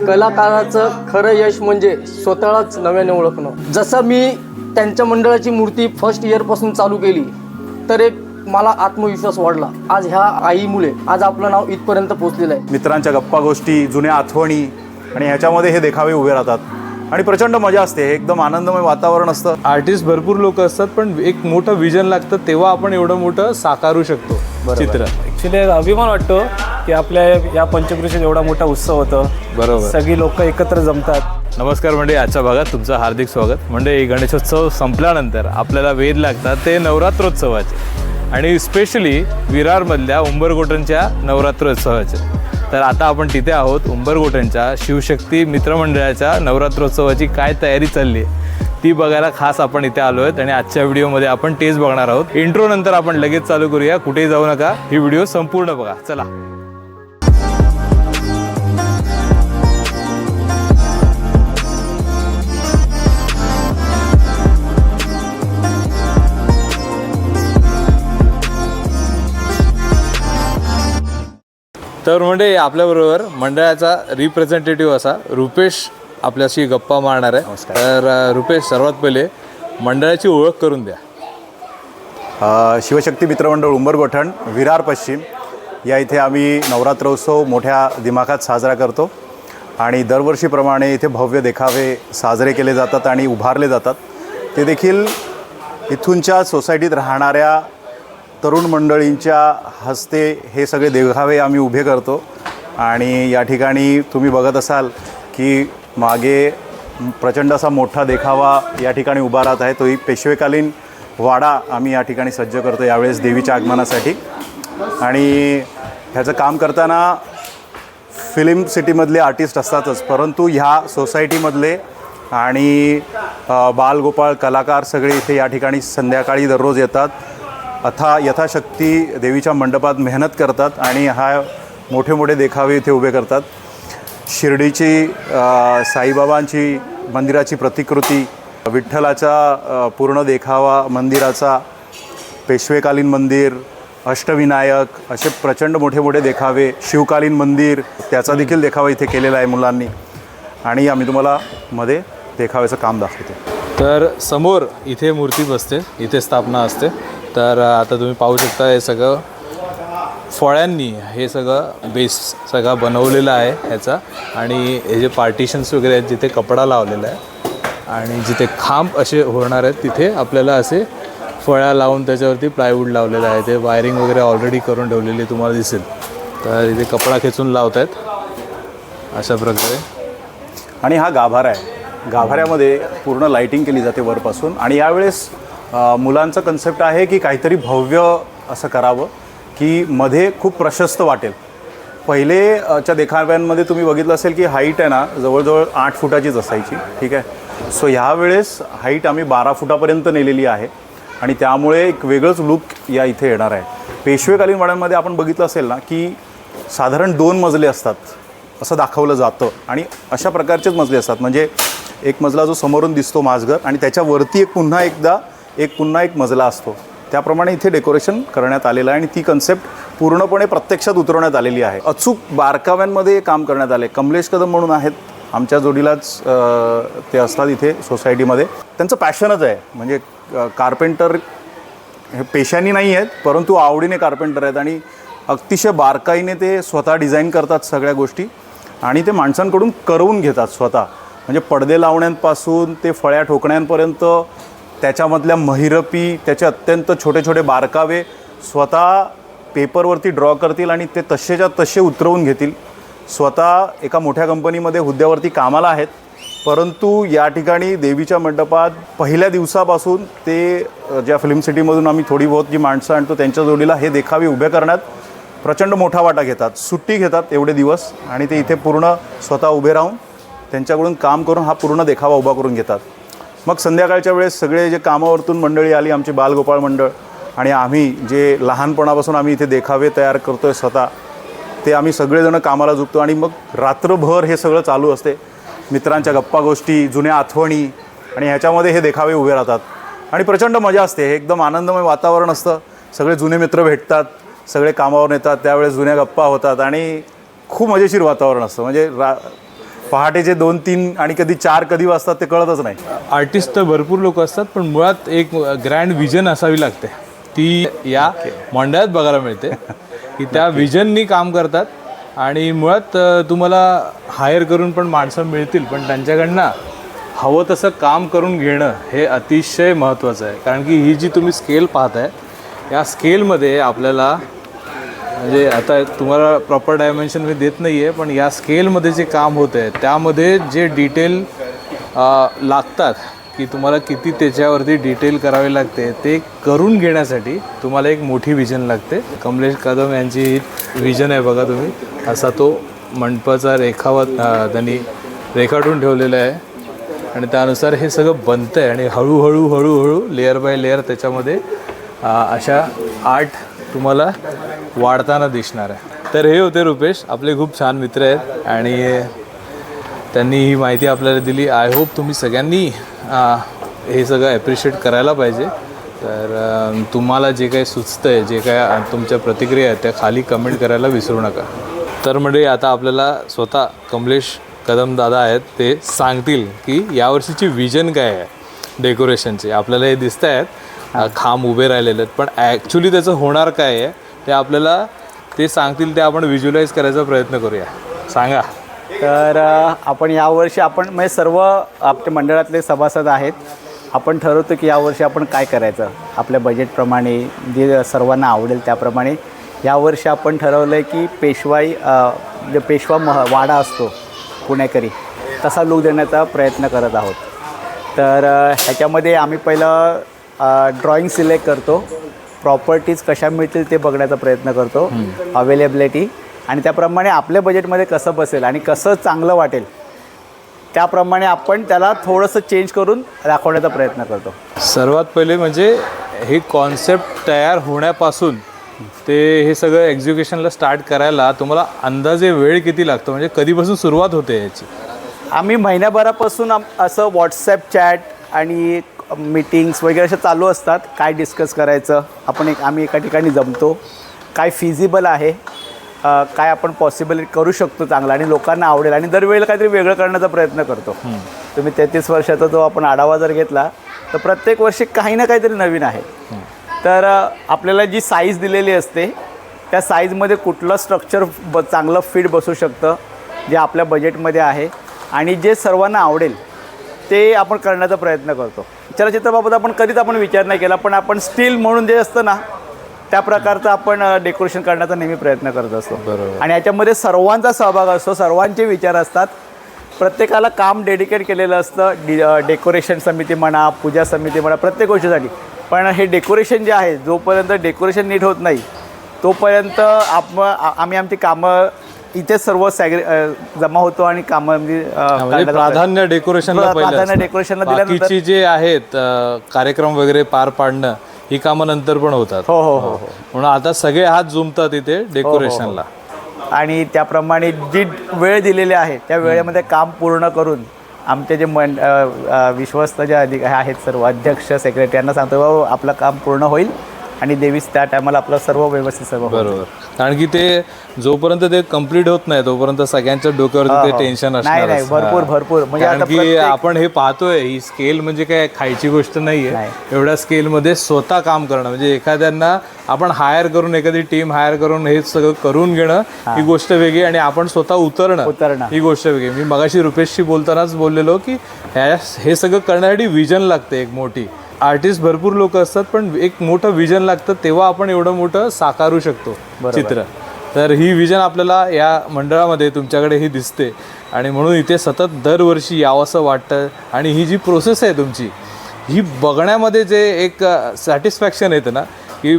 कलाकाराचं खरं यश म्हणजे स्वतःलाच नव्याने ओळखणं. जसं मी त्यांच्या मंडळाची मूर्ती फर्स्ट इयरपासून चालू केली तर एक मला आत्मविश्वास वाढला. आज ह्या आईमुळे आज आपलं नाव इथपर्यंत पोहोचलेलं आहे. मित्रांच्या गप्पा गोष्टी जुन्या आठवणी आणि ह्याच्यामध्ये हे देखावे उभे राहतात. आणि प्रचंड मजा असते हे एकदम आनंदमय वातावरण असतं. आर्टिस्ट भरपूर लोक असतात पण एक मोठं विजन लागतं तेव्हा आपण एवढं मोठं साकारू शकतो. चित्र. ॲक्च्युली अभिमान वाटतो. की आपल्या या पंचकृषीत एवढा मोठा उत्सव होतो. बरोबर. सगळी लोक एकत्र जमतात. नमस्कार म्हणजे आजच्या भागात तुमचं हार्दिक स्वागत. म्हणजे गणेशोत्सव संपल्यानंतर आपल्याला वेध लागतात ते नवरात्रोत्सवाचे. आणि स्पेशली विरारमधल्या उंबरगोटनच्या नवरात्रोत्सवाचे. तर आता आपण तिथे आहोत उंबरगोटनच्या शिवशक्ती मित्रमंडळाच्या नवरात्रोत्सवाची काय तयारी चालली आहे ती बघायला खास आपण इथे आलो आहेत. आणि आजच्या व्हिडिओमध्ये आपण तेच बघणार आहोत. इंट्रो नंतर आपण लगेच चालू करूया. कुठेही जाऊ नका ही व्हिडिओ संपूर्ण बघा. चला. तर म्हणजे आपल्याबरोबर मंडळाचा रिप्रेझेंटेटिव्ह असा रुपेश आपल्याशी गप्पा मारणार आहे. तर रुपेश सर्वात पहिले मंडळाची ओळख करून द्या. शिवशक्ती मित्रमंडळ उंबरगोठण विरार पश्चिम. या इथे आम्ही नवरात्रोत्सव मोठ्या दिमाखात साजरा करतो आणि दरवर्षीप्रमाणे इथे भव्य देखावे साजरे केले जातात आणि उभारले जातात. ते देखील इथूनच्या सोसायटीत राहणाऱ्या तरुण मंडळींच्या हस्ते हे सगळे देखावे आम्ही उभे करतो. आणि या ठिकाणी तुम्ही बघत असाल की मागे प्रचंड असा मोठा देखावा या ठिकाणी उभा राहत आहे. तोही पेशवेकालीन वाडा आम्ही या ठिकाणी सज्ज करतो यावेळेस देवीच्या आगमनासाठी. आणि ह्याचं काम करताना फिल्म सिटीमधले आर्टिस्ट असतातच परंतु ह्या सोसायटीमधले आणि बालगोपाळ कलाकार सगळे इथे या ठिकाणी संध्याकाळी दररोज येतात. अथा यथाशक्ती देवीच्या मंडपात मेहनत करतात आणि हा मोठे मोठे देखावे इथे उभे करतात. शिर्डीची साईबाबांची मंदिराची प्रतिकृती विठ्ठलाचा पूर्ण देखावा मंदिराचा पेशवेकालीन मंदिर अष्टविनायक असे प्रचंड मोठे मोठे देखावे शिवकालीन मंदिर त्याचा देखील देखावा इथे केलेला आहे मुलांनी. आणि आम्ही तुम्हाला मध्ये देखाव्याचं काम दाखवतो. तर समोर इथे मूर्ती बसते इथे स्थापना असते. तर आता तुम्ही पाहू शकता हे सगळं फळ्यांनी हे सगळं बेस सगळा बनवलेला आहे ह्याचा. आणि हे जे पार्टिशन्स वगैरे आहेत जिथे कपडा लावलेला आहे आणि जिथे खांब असे होणार आहेत तिथे आपल्याला असे फळ्या लावून त्याच्यावरती प्लायवूड लावलेलं आहे. ते वायरिंग वगैरे ऑलरेडी करून ठेवलेली तुम्हाला दिसेल. तर इथे कपडा खेचून लावत आहेत अशा प्रकारे. आणि हा गाभारा आहे. गाभाऱ्यामध्ये पूर्ण लाईटिंग केली जाते वरपासून. आणि यावेळेस मुलांचं कन्सेप्ट आहे की काहीतरी भव्य असं करावं की मध्ये खूप प्रशस्त वाटेल. पहिलेच्या देखाव्यांमध्ये तुम्ही बघितलं असेल की हाईट आहे ना जवळजवळ आठ फुटाचीच असायची ठीक आहे? सो ह्यावेळेस हाईट आम्ही बारा फुटापर्यंत नेलेली आहे आणि त्यामुळे एक वेगळंच लुक या इथे येणार आहे. पेशवेकालीन वाड्यांमध्ये आपण बघितलं असेल ना की साधारण दोन मजले असतात असं दाखवलं जातं आणि अशा प्रकारचेच मजले असतात. म्हणजे एक मजला जो समोरून दिसतो माझघर आणि त्याच्यावरती एक पुन्हा एकदा एक पुन्हा एक मजला असतो. त्याप्रमाणे इथे डेकोरेशन करण्यात आलेलं आहे आणि ती कन्सेप्ट पूर्णपणे प्रत्यक्षात उतरवण्यात आलेली आहे. अचूक बारकाव्यांमध्ये काम करण्यात आले. कमलेश कदम म्हणून आहेत. आमच्या जोडीलाच ते असतात इथे सोसायटीमध्ये. त्यांचं पॅशनच आहे. म्हणजे कार्पेंटर हे पेशानी नाही आहेत परंतु आवडीने कार्पेंटर आहेत आणि अतिशय बारकाईने ते स्वतः डिझाईन करतात सगळ्या गोष्टी आणि ते माणसांकडून करवून घेतात स्वतः. म्हणजे पडदे लावण्यापासून ते फळ्या ठोकण्यापर्यंत त्याच्यामधल्या महिरपी त्याचे अत्यंत छोटे छोटे बारकावे स्वतः पेपरवरती ड्रॉ करतील आणि ते तसेच्या तसे उतरवून घेतील. स्वतः एका मोठ्या कंपनीमध्ये हुद्द्यावरती कामाला आहेत. परंतु या ठिकाणी देवीच्या मंडपात पहिल्या दिवसापासून ते ज्या फिल्म सिटीमधून आम्ही थोडी बहुत जी माणसं आणतो त्यांच्या जोडीला हे देखावे उभे करण्यात प्रचंड मोठा वाटा घेतात. सुट्टी घेतात एवढे दिवस आणि ते इथे पूर्ण स्वतः उभे राहून त्यांच्याकडून काम करून हा पूर्ण देखावा उभा करून घेतात. मग संध्याकाळच्या वेळेस सगळे जे कामावरतून मंडळी आली आमची बालगोपाळ मंडळ आणि आम्ही जे लहानपणापासून आम्ही इथे देखावे तयार करतो आहे स्वतः ते आम्ही सगळेजणं कामाला झुकतो आणि मग रात्रभर हे सगळं चालू असते. मित्रांच्या गप्पा गोष्टी जुन्या आठवणी आणि ह्याच्यामध्ये हे देखावे उभे राहतात. आणि प्रचंड मजा असते हे एकदम आनंदमय वातावरण असतं. सगळे जुने मित्र भेटतात सगळे कामावर येतात त्यावेळेस जुन्या गप्पा होतात आणि खूप मजेशीर वातावरण असतं. म्हणजे रा पहाटेचे दोन तीन आणि कधी चार कधी वाजतात ते कळतच नाही. आर्टिस्ट तर भरपूर लोक असतात पण मुळात एक ग्रँड विजन असावी लागते. ती या मंडळात बघायला मिळते की त्या विजननी काम करतात. आणि मुळात तुम्हाला हायर करून पण माणसं मिळतील पण त्यांच्याकडनं हवं तसं काम करून घेणं हे अतिशय महत्त्वाचं आहे. कारण की ही जी तुम्ही स्केल पाहताय या स्केलमध्ये आपल्याला म्हणजे आता तुम्हाला प्रॉपर डायमेन्शन मी देत नाही आहे पण या स्केलमध्ये जे काम होतं आहे त्यामध्ये जे डिटेल लागतात की तुम्हाला किती त्याच्यावरती डिटेल करावे लागते ते करून घेण्यासाठी तुम्हाला एक मोठी विजन लागते. कमलेश कदम यांची ही विजन आहे बघा तुम्ही. असा तो मंडपाचा रेखावत त्यांनी रेखाटून ठेवलेला आहे. आणि त्यानुसार हे सगळं बनतं आहे आणि हळूहळू हळूहळू लेअर बाय लेअर त्याच्यामध्ये अशा आठ तुम्हाला वाढताना दिसणार आहे. तर हे होते रुपेश आपले खूप छान मित्र आहेत आणि त्यांनी ही माहिती आपल्याला दिली. आय होप तुम्ही सगळ्यांनी हे सगळं ॲप्रिशिएट करायला पाहिजे. तर तुम्हाला जे काही सुचतं आहे जे काय तुमच्या प्रतिक्रिया आहेत त्या खाली कमेंट करायला विसरू नका. तर म्हणजे आता आपल्याला स्वतः कमलेश कदम दादा आहेत ते सांगतील की यावर्षीची विजन काय आहे डेकोरेशनचे आपल्याला हे दिसत आहेत खांब उभे राहिलेले आहेत. पण ॲक्च्युली त्याचं होणार काय आहे ते आपल्याला ते सांगतील ते आपण व्हिज्युलाईज करायचा प्रयत्न करूया. सांगा. तर आपण यावर्षी आपण म्हणजे सर्व आपल्या मंडळातले सभासद आहेत. आपण ठरवतो की यावर्षी आपण काय करायचं? आपल्या बजेटप्रमाणे जे सर्वांना आवडेल त्याप्रमाणे. यावर्षी आपण ठरवलं आहे की पेशवाई जे म्हणजे पेशवा मह वाडा असतो पुणेकरी तसा लूक देण्याचा प्रयत्न करत आहोत. तर ह्याच्यामध्ये आम्ही पहिलं ड्रॉइंग सिलेक्ट करतो. प्रॉपर्टीज कशा मिळतील ते बघण्याचा प्रयत्न करतो. अवेलेबिलिटी आणि त्याप्रमाणे आपल्या बजेटमध्ये कसं बसेल आणि कसं चांगलं वाटेल त्याप्रमाणे आपण त्याला थोडंसं चेंज करून दाखवण्याचा प्रयत्न करतो. सर्वात पहिले म्हणजे हे कॉन्सेप्ट तयार होण्यापासून ते हे सगळं एक्झिक्युशनला स्टार्ट करायला तुम्हाला अंदाजे वेळ किती लागतो? म्हणजे कधीपासून सुरुवात होते याची? आम्ही महिन्याभरापासून असं व्हॉट्सॲप चॅट आणि मीटिंग्स वगैरे असे चालू असतात. काय डिस्कस करायचं? आपण एक आम्ही एका ठिकाणी जमतो. काय फिजिबल आहे? काय आपण पॉसिबल करू शकतो चांगलं आणि लोकांना आवडेल आणि दरवेळेला काहीतरी वेगळं करण्याचा प्रयत्न करतो. तुम्ही तेहतीस वर्षाचा जो आपण आढावा जर घेतला तर प्रत्येक वर्षी काही ना काहीतरी नवीन आहे. तर आपल्याला जी साईज दिलेली असते त्या साईजमध्ये कुठलं स्ट्रक्चर ब चांगलं फिट बसू शकतं जे आपल्या बजेटमध्ये आहे आणि जे सर्वांना आवडेल ते आपण करण्याचा प्रयत्न करतो. चलचित्राबाबत आपण कधीच आपण विचार नाही केला पण आपण स्टील म्हणून जे असतं ना त्या प्रकारचं आपण डेकोरेशन करण्याचा नेहमी प्रयत्न करत असतो. बरोबर. आणि याच्यामध्ये सर्वांचा सहभाग असतो सर्वांचे विचार असतात. प्रत्येकाला काम डेडिकेट केलेलं असतं डि डेकोरेशन समिती म्हणा पूजा समिती म्हणा प्रत्येक गोष्टीसाठी. पण हे डेकोरेशन जे आहे जोपर्यंत डेकोरेशन नीट होत नाही तोपर्यंत आप आम्ही आमची कामं इथे सर्व सॅग्रे जमा होतो आणि कामं म्हणजे म्हणजे प्राधान्य डेकोरेशनला पहिलं प्राधान्य असतं. डेकोरेशनला दिल्यानंतर बाकीची जे आहेत अ, कार्यक्रम वगैरे पार पाडणं ही कामं नंतर पण होतात. हो हो हो हो. म्हणून आता सगळे हात जुमतात इथे डेकोरेशनला आणि त्याप्रमाणे जी वेळ दिलेली आहे त्या वेळेमध्ये काम पूर्ण करून आमचे जे मन अ, अ, विश्वस्त जे अधिक आहेत सर्व अध्यक्ष सेक्रेटरी यांना सांगतो बाबा आपलं काम पूर्ण होईल. आणि देवीस त्या टायमाला आपलं सर्व व्यवस्थित सर्व. बरोबर कारण की ते जोपर्यंत ते कंप्लीट होत नाही तोपर्यंत सगळ्यांच्या डोक्यावरती हो, ते हो. टेन्शन नाही, असणार नाही, भरपूर, भरपूर. म्हणजे कारण आता की प्रत्येक- आपण हे पाहतोय ही स्केल म्हणजे काय खायची गोष्ट नाहीये नाही. एवढ्या स्केलमध्ये स्वतः काम करणं म्हणजे एखाद्यांना आपण हायर करून एखादी टीम हायर करून हे सगळं करून घेणं ही गोष्ट वेगळी आणि आपण स्वतः उतरणं उतरणं. ही गोष्ट वेगळी मी मगाशी रुपेशशी बोलतानाच बोललेलो की ह्या हे सगळं करण्यासाठी विजन लागते एक मोठी आर्टिस्ट भरपूर लोक असतात पण एक मोठं विजन लागतं तेव्हा आपण एवढं मोठं साकारू शकतो चित्र. तर ही विजन आपल्याला या मंडळामध्ये तुमच्याकडे ही दिसते. आणि म्हणून इथे सतत दरवर्षी यावंसं वाटतं. आणि ही जी प्रोसेस आहे तुमची ही बघण्यामध्ये जे एक सॅटिस्फॅक्शन येतं ना की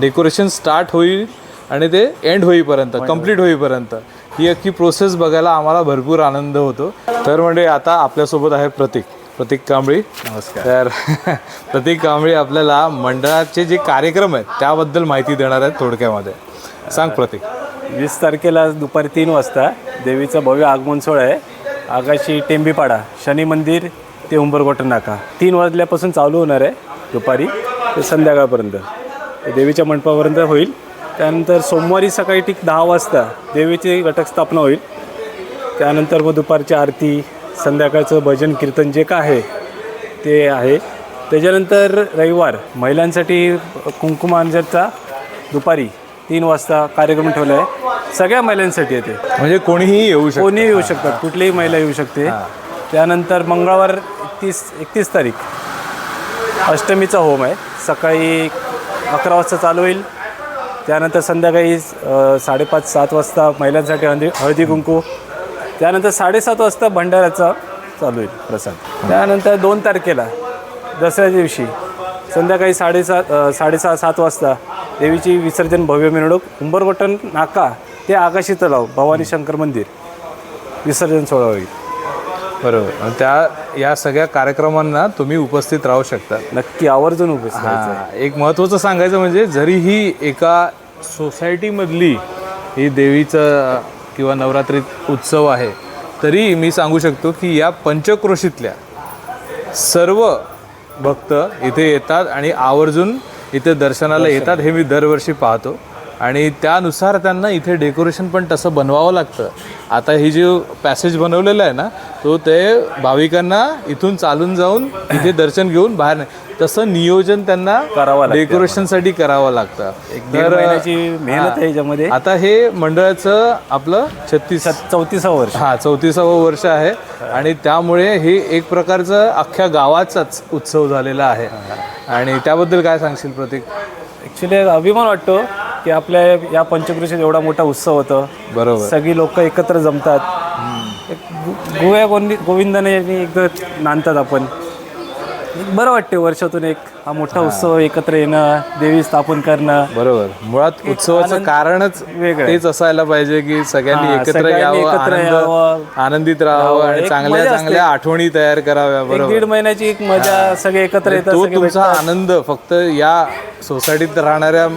डेकोरेशन स्टार्ट होईल आणि ते एंड होईपर्यंत कंप्लीट होईपर्यंत. ही अख्खी प्रोसेस बघायला आम्हाला भरपूर आनंद होतो. तर म्हणजे आता आपल्यासोबत आहे प्रतीक. प्रतीक कांबळी. नमस्कार. तर प्रतीक कांबळी आपल्याला मंडळाचे जे कार्यक्रम आहेत त्याबद्दल माहिती देणार आहेत थोडक्यामध्ये. सांग प्रतीक. वीस तारखेला दुपारी तीन वाजता देवीचं भव्य आगमन सोहळा आहे. आगाशी टेंबीपाडा शनी मंदिर ते उंबरगोट नाका तीन वाजल्यापासून चालू होणार आहे दुपारी ते संध्याकाळपर्यंत. ते देवीच्या मंडपापर्यंत होईल. त्यानंतर सोमवारी सकाळी ठीक दहा वाजता देवीची घटक स्थापना होईल. त्यानंतर मग दुपारची आरती संध्याकाळचं भजन कीर्तन जे काय आहे ते आहे. त्याच्यानंतर रविवार महिलांसाठी कुंकुमांजरचा दुपारी तीन वाजता कार्यक्रम ठेवला आहे. सगळ्या महिलांसाठी आहे ते. म्हणजे कोणीही येऊ शकतो. कोणी येऊ शकतात. कुठलीही महिला येऊ शकते. त्यानंतर मंगळवार एकतीस एकतीस तारीख अष्टमीचा होम आहे. सकाळी अकरा वाजता चालू होईल. त्यानंतर संध्याकाळी साडेपाच सात वाजता महिलांसाठी हळदी हळदी कुंकू त्यानंतर साडेसात वाजता भंडाऱ्याचा चालू होईल प्रसाद. त्यानंतर दोन तारखेला दसऱ्या दिवशी संध्याकाळी साडेसात साडेसहा सात वाजता देवीची विसर्जन भव्य मिरवणूक उंबरगोटन नाका ते आकाशी तलाव भवानी शंकर मंदिर विसर्जन सोहळा होईल. बरोबर. आणि त्या या सगळ्या कार्यक्रमांना तुम्ही उपस्थित राहू शकता. नक्की आवर्जून उपस्थित आहे. हा एक महत्त्वाचं सांगायचं म्हणजे जरी ही एका सोसायटीमधली ही देवीचं किंवा नवरात्री उत्सव आहे तरी मी सांगू शकतो की या पंचक्रोशीतल्या सर्व भक्त इथे येतात आणि आवर्जून इथे दर्शनाला येतात हे मी दरवर्षी पाहतो. आणि त्यानुसार त्यांना इथे डेकोरेशन पण तसं बनवावं लागतं. आता ही जो पॅसेज बनवलेला आहे ना तो ते भाविकांना इथून चालून जाऊन इथे दर्शन घेऊन बाहेर नाही. तसं नियोजन त्यांना करावं लागतं. डेकोरेशनसाठी करावं लागतं. मेहनत आहे याच्यामध्ये. आता हे मंडळाचं आपलं छत्तीस चौतीसावं वर्ष. हा चौतीसावं वर्ष आहे. आणि त्यामुळे हे एक प्रकारचं अख्ख्या गावाचाच उत्सव झालेला आहे. आणि त्याबद्दल काय सांगशील प्रतीक? ॲक्च्युली अभिमान वाटतो. की आपल्या या पंचक्रोशीत एवढा मोठा उत्सव होतो. बरोबर. सगळी लोक एकत्र जमतात. एक गो- गोव्या गोंदी गोविंदाने यांनी एकदा नांदतात आपण. बरं वाटते वर्षातून एक हा मोठा उत्सव एकत्र येणं देवी स्थापन करणं बरोबर मुळात उत्सवाचं कारणच वेगळं. तेच असायला पाहिजे की सगळ्यांनी हा, एकत्र सगळ्यांनी यावं एकत्र आनंद. आनंदित राहावं राहावं. आणि एक चांगल्या मजा असते. चांगल्या आठवणी तयार कराव्या एक बरोबर दीड महिन्याची एक मजा सगळे एकत्र येतात तो सगळे तुमचा भेटतात. आनंद फक्त या सोसायटीत राहणाऱ्या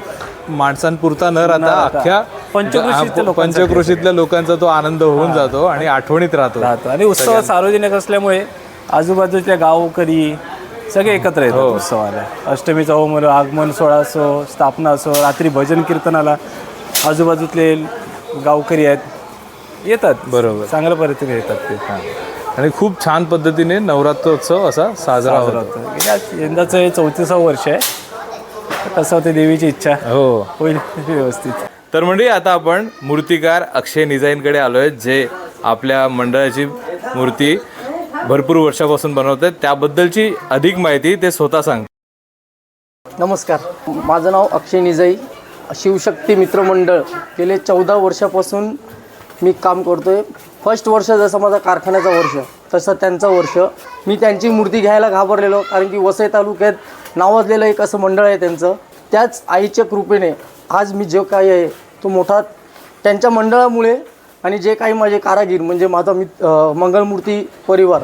माणसांपुरता न राहता. अख्ख्या पंचक्रोशीतल्या हा, लोकांसाठी पंचक्रोशीतल्या लोकांचा तो आनंद होऊन जातो आणि आठवणीत राहतो राहतो आणि उत्सव सार्वजनिक असल्यामुळे आजूबाजूचे गावकरी सगळे एकत्र येतात हो. उत्सवाला. अष्टमीचा होम आगमन सोहळा असो स्थापना असो रात्री भजन कीर्तनाला आजूबाजूतले गावकरी आहेत येतात. बरोबर. चांगल्या पद्धतीने येतात ते. आणि खूप छान पद्धतीने नवरात्रोत्सव असा साजरा होतो. यंदाचं हे चौतीसावं वर्ष आहे. कसं होते देवीची इच्छा? हो. होईल व्यवस्थित. तर म्हणजे आता आपण मूर्तिकार अक्षय निजाईनकडे आलो आहे जे आपल्या मंडळाची मूर्ती भरपूर वर्षापासून बनवत आहेत त्याबद्दलची अधिक माहिती ते स्वतः सांग. नमस्कार. माझं नाव अक्षय निजाई. शिवशक्ती मित्रमंडळ गेले चौदा वर्षापासून मी काम करतो आहे फर्स्ट वर्ष जसं माझा कारखान्याचा वर्ष तसं त्यांचं वर्ष. मी त्यांची मूर्ती घ्यायला घाबरलेलो कारण की वसई तालुक्यात नावाजलेलं एक असं मंडळ आहे त्यांचं. त्याच आईच्या कृपेने आज मी जे काही आहे तो मोठा त्यांच्या मंडळामुळे आणि जे काही माझे कारागीर म्हणजे माझा अं, मंगलमूर्ती परिवार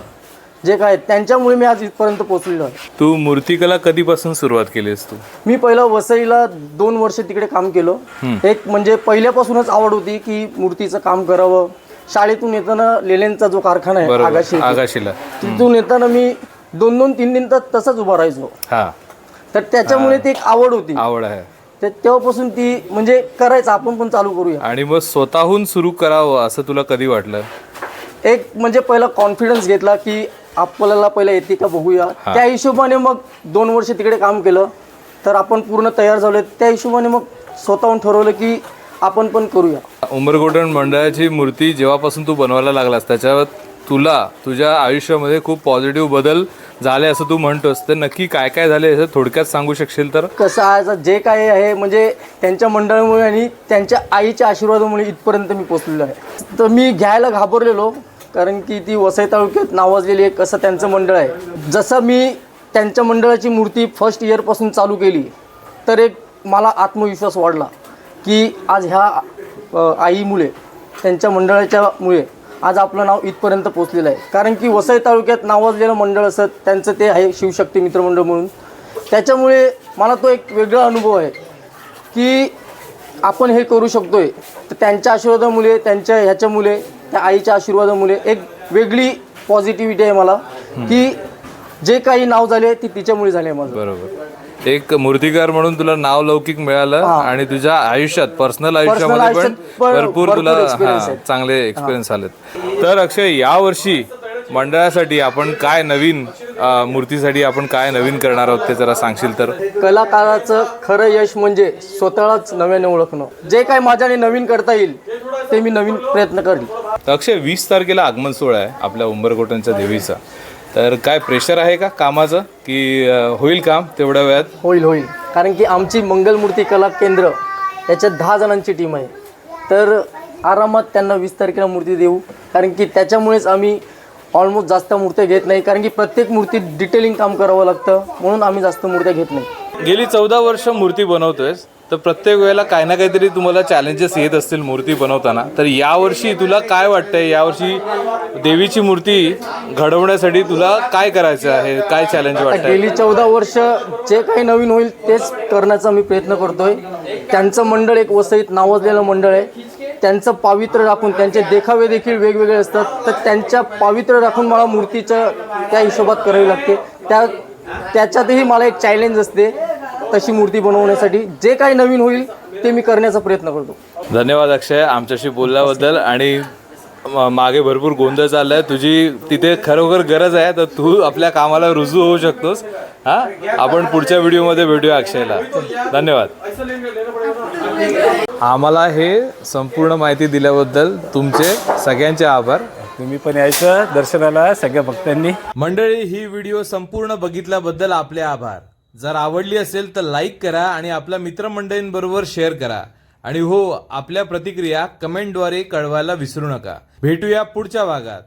जे काय त्यांच्यामुळे मी आज इथपर्यंत पोचलेलो आहे. तू मूर्तिकला कधीपासून सुरुवात केलीस तू? मी पहिलं वसईला दोन वर्ष तिकडे काम केलं. एक म्हणजे पहिल्यापासूनच आवड होती की मूर्तीचं काम करावं. शाळेतून येताना लेलेंचा जो कारखाना आहे आगाशी आगाशीला. तिथून येताना मी दोन दोन तीन तीन तास तसाच उभा राहायचो. हा. तर त्याच्यामुळे ती एक आवड होती. आवड आहे. तर तेव्हापासून ती म्हणजे करायचं आपण पण चालू करूया. आणि मग स्वतःहून सुरू करावं असं तुला कधी वाटलं? एक म्हणजे पहिला कॉन्फिडन्स घेतला की आपल्याला पहिला येते का बघूया. त्या हिशोबाने मग दोन वर्ष तिकडे काम केलं. तर आपण पूर्ण तयार झालो त्या हिशोबाने मग स्वतःहून ठरवलं की आपण पण करूया. उमरगोटण मंडळाची मूर्ती जेव्हापासून तू बनवायला लागलास त्याच्यावर तुला तुझ्या आयुष्यामध्ये खूप पॉझिटिव्ह बदल झाले असं तू म्हणतोस. तर नक्की काय काय झाले असं थोडक्यात सांगू शकशील तर? कसं आहे जे काय आहे म्हणजे त्यांच्या मंडळामुळे आणि त्यांच्या आईच्या आशीर्वादामुळे इथपर्यंत मी पोचलेलो आहे. तर मी घ्यायला घाबरलेलो कारण की ती वसई तालुक्यात नावाजलेली एक असं त्यांचं मंडळ आहे. जसं मी त्यांच्या मंडळाची मूर्ती फर्स्ट इयरपासून चालू केली तर एक मला आत्मविश्वास वाढला की आज ह्या आईमुळे त्यांच्या मंडळाच्यामुळे आज आपलं नाव इथपर्यंत पोचलेलं आहे. कारण की वसई तालुक्यात नावाजलेलं मंडळ असत त्यांचं ते आहे शिवशक्ती मित्रमंडळ म्हणून. त्याच्यामुळे मला तो एक वेगळा अनुभव आहे की आपण हे करू शकतो आहे तर त्यांच्या आशीर्वादामुळे त्यांच्या ह्याच्यामुळे त्या आईच्या आशीर्वादामुळे एक वेगळी पॉझिटिव्हिटी आहे मला की जे काही नाव झाले ती तिच्यामुळे झाले माझं. बरोबर. एक मूर्तिकार म्हणून तुला नाव लौकिक मिळालं आणि तुझ्या आयुष्यात पर्सनल आयुष्यामध्ये पण आयुष्यात पण भरपूर भरपूर तुला experience हा, आहेत. चांगले एक्सपिरियन्स आलेत. तर अक्षय यावर्षी मंडळासाठी आपण काय नवीन अ, मूर्तीसाठी आपण काय नवीन करणार आहोत ते जरा सांगशील तर? कलाकाराचं खरं यश म्हणजे स्वतःलाच नव्याने ओळखणं. जे काय माझ्याने नवीन करता येईल ते मी नवीन प्रयत्न करेल तर अक्षय वीस तारखेला आगमन सोहळा आहे आपल्या उंबरकोटांच्या देवीचा. तर काय प्रेशर आहे का कामाचं? की अ, होईल काम तेवढ्या वेळात? होईल होईल. कारण की आमची मंगलमूर्ती कला केंद्र याच्यात दहा जणांची टीम आहे. तर आरामात त्यांना वीस तारखेला मूर्ती देऊ. कारण की त्याच्यामुळेच आम्ही ऑलमोस्ट जास्त मूर्त्या घेत नाही. कारण की प्रत्येक मूर्तीत डिटेलिंग काम करावं लागतं. म्हणून आम्ही जास्त मूर्त्या घेत नाही. गेली चौदा वर्ष मूर्ती बनवतोयस. तर प्रत्येक वेळेला काही ना काहीतरी तुम्हाला चॅलेंजेस येत असतील मूर्ती बनवताना. तर यावर्षी तुला काय वाटतंय? यावर्षी देवीची मूर्ती घडवण्यासाठी तुला काय करायचं आहे? काय चॅलेंज वाटतंय? गेली चौदा वर्ष जे काही नवीन होईल तेच करण्याचा मी प्रयत्न करतोय. त्यांचं मंडळ एक वसईत नावाजलेलं मंडळ आहे. त्यांचं पावित्र्य राखून त्यांचे देखावे देखील वेगवेगळे असतात. तर त्यांच्या पावित्र्य राखून मला मूर्तीच्या त्या हिशोबात करावी लागते. त्या त्याच्यातही मला एक चॅलेंज असते. तशी मूर्ती बनवण्यासाठी जे काही नवीन होईल ते मी करण्याचा प्रयत्न करतो. धन्यवाद अक्षय. आमच्याशी बोलल्याबद्दल आणि मागे भरपूर गोंधळ चाललाय. तुझी तिथे खरोखर गरज आहे तर तू आपल्या कामाला रुजू होऊ शकतोस. हा? आपण पुढच्या व्हिडिओमध्ये भेटूया अक्षयला. धन्यवाद. आम्हाला हे संपूर्ण माहिती दिल्याबद्दल तुमचे सगळ्यांचे आभार. तुम्ही पण यायचं दर्शनाला सगळ्या भक्तांनी. मंडळी ही व्हिडिओ संपूर्ण बघितल्याबद्दल आपले आभार. जर आवडली असेल तर लाईक करा आणि आपल्या मित्रमंडळींबरोबर शेअर करा. आणि हो आपल्या प्रतिक्रिया कमेंटद्वारे कळवायला विसरू नका. भेटूया पुढच्या भागात.